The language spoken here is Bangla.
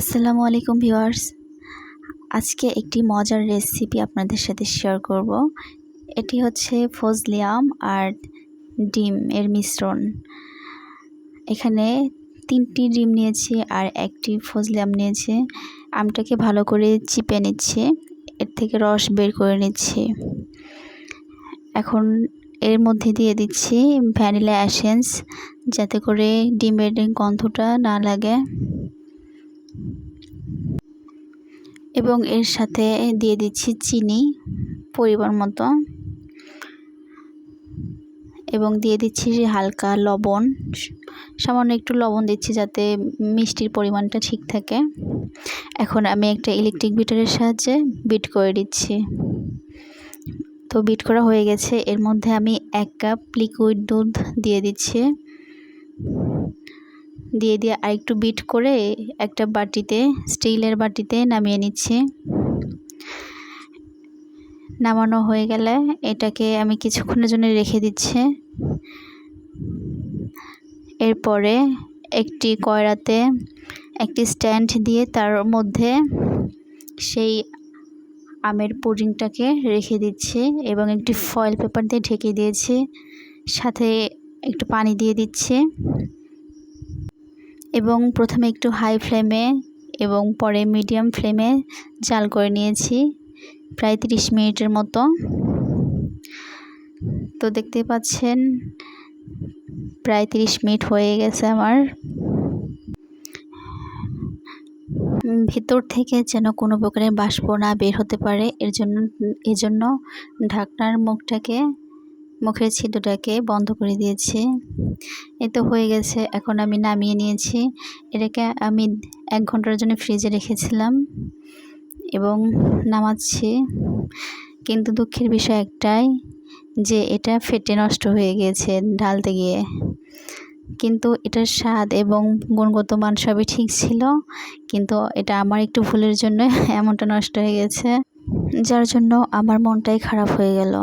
আসসালামু আলাইকুম ভিউয়ার্স। আজকে একটি মজার রেসিপি আপনাদের সাথে শেয়ার করব। এটি হচ্ছে ফজলিয়াম আর ডিম এর মিশ্রণ। এখানে তিনটি ডিম নিয়েছি আর একটি ফজলিয়াম নিয়েছি। আমটাকে ভালো করে চিপে নিচ্ছি, এর থেকে রস বের করে নিচ্ছি। এখন এর মধ্যে দিয়ে দিচ্ছি ভ্যানিলা অ্যাসেন্স যাতে করে ডিমের গন্ধটা না লাগে। এবং এর সাথে দিয়ে দিচ্ছি চিনি, পরিমাণ মতো। এবং দিয়ে দিচ্ছি হালকা লবণ। সামান্য একটু লবণ দিচ্ছি যাতে মিষ্টির পরিমাণটা ঠিক থাকে। এখন আমি একটা ইলেকট্রিক বিটারের সাহায্যে বিট করে দিচ্ছি। তো বিট করা হয়ে গেছে। এর মধ্যে আমি এক কাপ লিকুইড দুধ দিয়ে দিচ্ছি। দিয়ে দিয়ে আরেকটু বিট করে একটা বাটিতে, স্টিলের বাটিতে নামিয়ে নিচ্ছি। নামানো হয়ে গেলে এটাকে আমি কিছুক্ষণের জন্য রেখে দিচ্ছি। এরপরে একটি কয়রাতে একটি স্ট্যান্ড দিয়ে তার মধ্যে সেই আমের পুডিংটাকে রেখে দিচ্ছি এবং একটি ফয়েল পেপার দিয়ে ঢেকে দিয়েছি। সাথে একটু পানি দিয়ে দিচ্ছি। এবং প্রথমে একটু হাই ফ্লেমে এবং পরে মিডিয়াম ফ্লেমে জাল করে নিয়েছি, প্রায় তিরিশ মিনিটের মতো। তো দেখতে পাচ্ছেন, প্রায় তিরিশ মিনিট হয়ে গেছে আমার। ভেতর থেকে যেন কোনো প্রকারের বাষ্প না বের হতে পারে, এর জন্য, এজন্য ঢাকনার মুখটাকে মুখের ছিদ্রটাকে বন্ধ করে দিয়েছি। এ তো হয়ে গেছে, এখন আমি নামিয়ে নিয়েছি। এটাকে আমি এক ঘণ্টার জন্য ফ্রিজে রেখেছিলাম এবং নামাচ্ছি। কিন্তু দুঃখের বিষয় একটাই যে এটা ফেটে নষ্ট হয়ে গিয়েছে ঢালতে গিয়ে। কিন্তু এটার স্বাদ এবং গুণগত মান সবই ঠিক ছিল, কিন্তু এটা আমার একটু ভুলের জন্য এমনটা নষ্ট হয়ে গেছে, যার জন্য আমার মনটাই খারাপ হয়ে গেল।